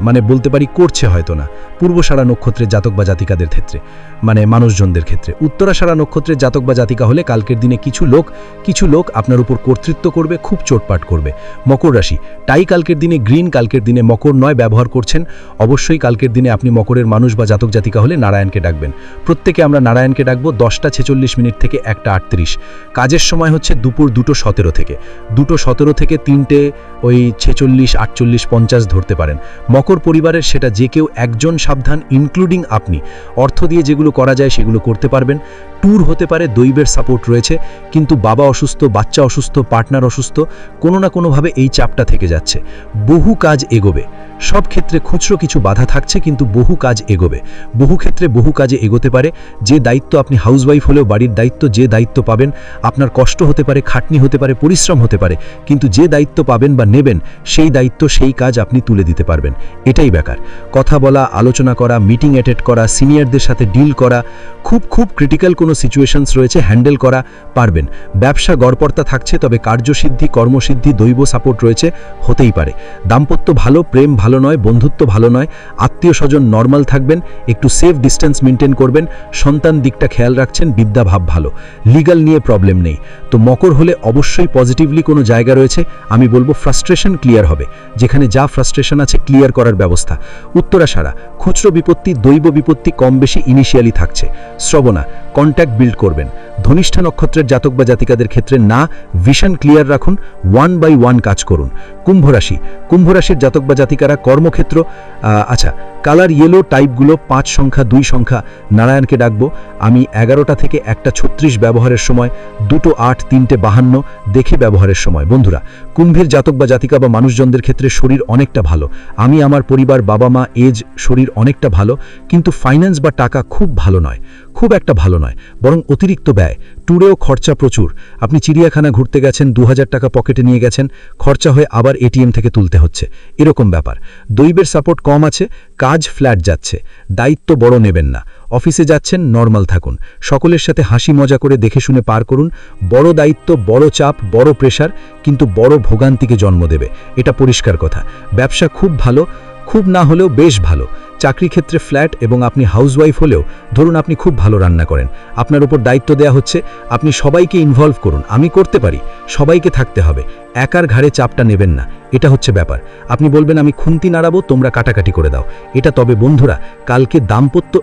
মানে বলতে পারি করছে হয়তো না। পূর্বসারা নক্ষত্রের জাতক বা জাতিকাদের ক্ষেত্রে মানে মানুষজনদের ক্ষেত্রে। উত্তরাসারা নক্ষত্রের জাতক বা জাতিকা হলে কালকের দিনে কিছু লোক কিছু লোক আপনার উপর কর্তৃত্ব করবে, খুব চোটপাট করবে। মকর রাশি টাই কালকের দিনে গ্রিন, কালকের দিনে মকর নয় ব্যবহার করছেন। অবশ্যই কালকের দিনে আপনি মকরের মানুষ বা জাতক জাতিকা হলে নারায়ণকে ডাকবেন। প্রত্যেকে আমরা নারায়ণকে ডাকবো দশটা ছেচল্লিশ মিনিট থেকে একটা আটত্রিশ। কাজের সময় হচ্ছে দুপুর দুটো সতেরো থেকে। দুটো সতেরো থেকে তিনটে ওই ছেচল্লিশ, আটচল্লিশ, পঞ্চাশ ধরতে পারেন। মকর পরিবারের সেটা যে কেউ একজন সাবধান ইনক্লুডিং আপনি। অর্থ দিয়ে যেগুলো করা যায় সেগুলো করতে পারবেন। ট্যুর হতে পারে, দৈবের সাপোর্ট রয়েছে, কিন্তু বাবা অসুস্থ, বাচ্চা অসুস্থ পার্টনার অসুস্থ, কোনো না কোনোভাবে এই চাপটা থেকে যাচ্ছে। বহু কাজ এগোবে। সব ক্ষেত্রে খুচরো কিছু বাধা থাকছে, কিন্তু বহু কাজ এগোবে। বহু ক্ষেত্রে বহু কাজে এগোতে পারে, যে দায়িত্ব আপনি হাউসওয়াইফ হলেও, বাড়ির দায়িত্ব যে দায়িত্ব পাবেন, আপনার কষ্ট হতে পারে, খাটনি হতে পারে, পরিশ্রম হতে পারে, কিন্তু যে দায়িত্ব পাবেন বা নেবেন, সেই দায়িত্ব, সেই কাজ আপনি তুলে দিতে পারবেন। পারবেন। এটাই বেকার। কথা বলা, আলোচনা করা মিটিং অ্যাটেন্ড করা সিনিয়রদের সাথে ডিল করা, খুব খুব ক্রিটিক্যাল কোনো সিচুয়েশনস রয়েছে হ্যান্ডেল করা, পারবেন। ব্যবসা গড়পর্তা থাকছে, তবে কার্যসিদ্ধি, কর্মসিদ্ধি, দৈব সাপোর্ট রয়েছে, হতেই পারে। দাম্পত্য ভালো, প্রেম ভালো নয়, বন্ধুত্ব ভালো নয়, আত্মীয় স্বজন নর্মাল থাকবেন, একটু সেফ ডিস্টেন্স মেনটেন করবেন, সন্তান দিকটা খেয়াল রাখছেন, বিদ্যা ভাব ভালো। লিগাল নিয়ে প্রবলেম নেই। তো মকর হলে অবশ্যই পজিটিভলি কোনো জায়গা রয়েছে, আমি বলব ফ্রাস্ট্রেশন ক্লিয়ার হবে। যেখানে যা ফ্রাস্ট্রেশন আছে ক্লিয়ার করার ব্যবস্থা। উত্তরাশারা খুচরো বিপত্তি, দৈব বিপত্তি কম বেশি ইনিশিয়ালি থাকছে। শ্রবণা কন্ট্যাক্ট বিল্ড করবেন। ধনিষ্ঠা নক্ষত্রের জাতক বা জাতিকাদের ক্ষেত্রে না ভিশন ক্লিয়ার রাখুন ওয়ান বাই ওয়ান কাজ করুন। কুম্ভ রাশি, কুম্ভ রাশির জাতক বা জাতিকারা কর্মক্ষেত্র আচ্ছা কালার ইয়েলো টাইপগুলো পাঁচ সংখ্যা, দুই সংখ্যা, নারায়ণকে ডাকবো। আমি এগারোটা থেকে একটা ছত্রিশ ব্যবহারের সময়, দুটো আট, তিনটে বাহান্ন দেখে ব্যবহারের সময়। বন্ধুরা, কুম্ভের জাতক বা জাতিকা বা মানুষজনদের ক্ষেত্রে শরীর অনেকটা ভালো। আমি আমার পরিবার বাবা মা এজ শরীর অনেকটা ভালো, কিন্তু ফাইন্যান্স বা টাকা খুব ভালো নয়। খুব একটা ভালো নয়, বরং অতিরিক্ত ব্যয়। ট্যুরেও খরচা প্রচুর। আপনি চিড়িয়াখানা ঘুরতে গেছেন দু হাজার টাকা পকেটে নিয়ে গেছেন, খরচা হয়ে আবার এটিএম থেকে তুলতে হচ্ছে। এরকম ব্যাপার। দৈবের সাপোর্ট কম আছে, কাজ ফ্ল্যাট যাচ্ছে। দায়িত্ব বড় নেবেন না। অফিসে যাচ্ছেন নর্মাল থাকুন। সকলের সাথে হাসি মজা করে দেখে শুনে পার করুন। বড় দায়িত্ব, বড় চাপ, বড় প্রেশার, কিন্তু বড় ভোগান্তিকে জন্ম দেবে। এটা পরিষ্কার কথা। ব্যবসা খুব ভালো, খুব না হলেও বেশ ভালো। চাকরি ক্ষেত্রে ফ্ল্যাট এবং আপনি হাউসওয়াইফ হলেও ধরুন আপনি খুব ভালো রান্না করেন। আপনার উপর দায়িত্ব দেয়া হচ্ছে, আপনি সবাইকে ইনভলভ করুন। আমি করতে পারি, সবাইকে থাকতে হবে। একার ঘাড়ে চাপটা নেবেন না। এটা হচ্ছে ব্যাপার। আপনি বলবেন, আমি খুন্তি নাড়াবো, তোমরা কাটাকাটি করে দাও। এটা তবে বন্ধুরা, কালকে দাম্পত্য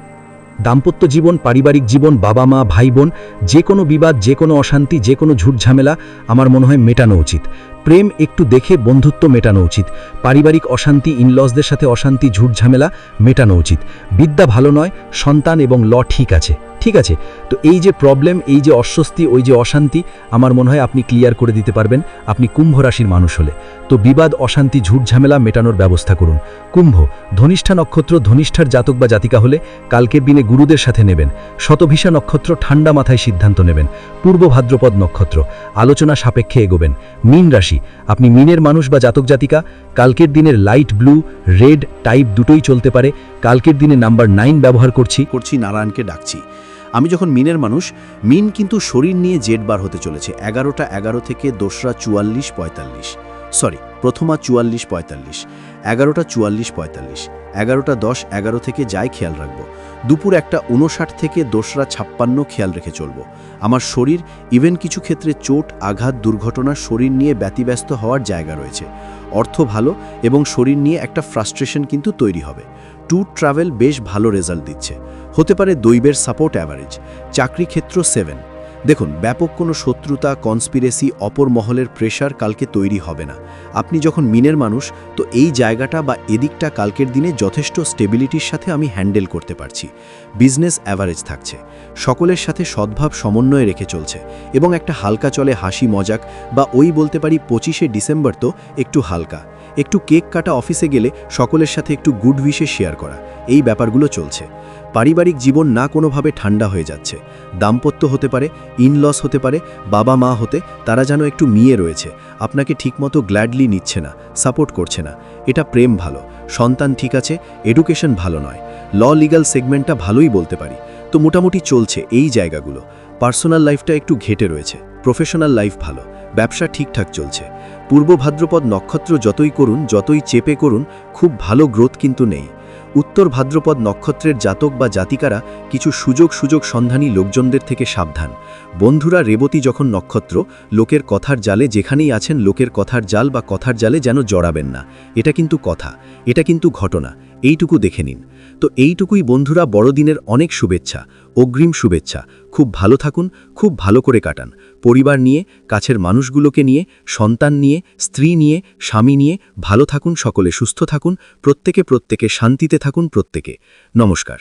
দাম্পত্য জীবন, পারিবারিক জীবন, বাবা মা ভাই বোন যে কোনো বিবাদ, যে কোনো অশান্তি, যে কোনো ঝুটঝামেলা আমার মনে হয় মেটানো উচিত। প্রেম একটু দেখে বন্ধুত্ব মেটানো উচিত। পারিবারিক অশান্তি ইনলসদের সাথে অশান্তি, ঝুটঝামেলা মেটানো উচিত। বিদ্যা ভালো নয়, সন্তান এবং ল ঠিক আছে। ঠিক আছে, তো এই যে প্রবলেম এই যে অস্বস্তি, ওই যে অশান্তি, আমার মনে হয় আপনি ক্লিয়ার করে দিতে পারবেন, আপনি কুম্ভ রাশির মানুষ হলে। তো বিবাদ, অশান্তি ঝুটঝামেলা মেটানোর ব্যবস্থা করুন। কুম্ভ, ধনিষ্ঠা নক্ষত্র, ধনিষ্ঠার জাতক বা জাতিকা হলে কালকের দিনে গুরুদের সাথে নেবেন। শতভিষা নক্ষত্র, ঠান্ডা মাথায় সিদ্ধান্ত নেবেন। পূর্ব ভাদ্রপদ নক্ষত্র, আলোচনা সাপেক্ষে এগোবেন। মীন রাশি, আপনি মিনের মানুষ বা জাতক জাতিকা, কালকের দিনের লাইট ব্লু রেড টাইপ দুটোই চলতে পারে। কালকের দিনে নাম্বার নাইন ব্যবহার করছি। করছি, নারায়ণকে ডাকছি। আমি যখন মিনের মানুষ, মিন কিন্তু শরীর নিয়ে জেড বার হতে চলেছে, এগারোটা এগারো থেকে দোসরা চুয়াল্লিশ পঁয়তাল্লিশ। সরি প্রথমা চুয়াল্লিশ পঁয়তাল্লিশ, এগারোটা চুয়াল্লিশ পঁয়তাল্লিশ, এগারোটা দশ এগারো থেকে যাই খেয়াল রাখব। দুপুর একটা উনষাট থেকে দোসরা ছাপ্পান্ন খেয়াল রেখে চলবো। আমার শরীর, ইভেন কিছু ক্ষেত্রে চোট, আঘাত, দুর্ঘটনা শরীর নিয়ে ব্যতিব্যস্ত হওয়ার জায়গা রয়েছে। অর্থ ভালো এবং শরীর নিয়ে একটা ফ্রাস্ট্রেশন কিন্তু তৈরি হবে। ট্যুর ট্রাভেল বেশ ভালো রেজাল্ট দিচ্ছে। হতে পারে দৈবের সাপোর্ট অ্যাভারেজ। চাকরি ক্ষেত্র সেভেন। দেখুন, ব্যাপক কোনো শত্রুতা, কনস্পিরেসি, অপর মহলের প্রেশার কালকে তৈরি হবে না। আপনি যখন মিনের মানুষ, তো এই জায়গাটা বা এদিকটা কালকের দিনে যথেষ্ট স্টেবিলিটির সাথে আমি হ্যান্ডেল করতে পারছি। বিজনেস অ্যাভারেজ থাকছে। সকলের সাথে সদ্ভাব সমন্বয়ে রেখে চলছে। এবং একটা হালকা চলে হাসি মজাক বা ওই বলতে পারি পঁচিশে ডিসেম্বর তো একটু হালকা। একটু কেক কাটা অফিসে গেলে সকলের সাথে একটু গুড উইশে শেয়ার করা। এই ব্যাপারগুলো চলছে। পারিবারিক জীবন না কোনোভাবে ঠান্ডা হয়ে যাচ্ছে। দাম্পত্য হতে পারে ইনলস হতে পারে, বাবা মা হতে, তারা যেন একটু মিয়ে রয়েছে। আপনাকে ঠিকমতো গ্ল্যাডলি নিচ্ছে না সাপোর্ট করছে না। এটা প্রেম ভালো। সন্তান ঠিক আছে এডুকেশন ভালো নয়। ল লিগাল সেগমেন্টটা ভালোই বলতে পারি। তো মোটামুটি চলছে এই জায়গাগুলো। পার্সোনাল লাইফটা একটু ঘেটে রয়েছে। প্রফেশনাল লাইফ ভালো। ব্যবসা ঠিকঠাক চলছে। পূর্ব ভাদ্রপদ নক্ষত্র যতই করুন, যতই চেপে করুন, খুব ভালো গ্রোথ কিন্তু নেই। উত্তর ভাদ্রপদ নক্ষত্রের জাতক বা জাতিকারা কিছু সুযোগ সুযোগ সন্ধানী লোকজনদের থেকে সাবধান। বন্ধুরা, রেবতী যখন নক্ষত্র, লোকের কথার জালে, যেখানেই আছেন লোকের কথার জাল বা কথার জালে যেন জড়াবেন না। এটা কিন্তু কথা, এটা কিন্তু ঘটনা, এইটুকু দেখে নিন। তো এইটুকুই বন্ধুরা, বড়দিনের অনেক শুভেচ্ছা, অগ্রিম শুভেচ্ছা। খুব ভালো থাকুন, খুব ভালো করে কাটান। পরিবার নিয়ে, কাছের মানুষগুলোকে নিয়ে, সন্তান নিয়ে, স্ত্রী নিয়ে, স্বামী নিয়ে ভালো থাকুন, সকলে সুস্থ থাকুন, প্রত্যেকে প্রত্যেকে শান্তিতে থাকুন, প্রত্যেকে। নমস্কার।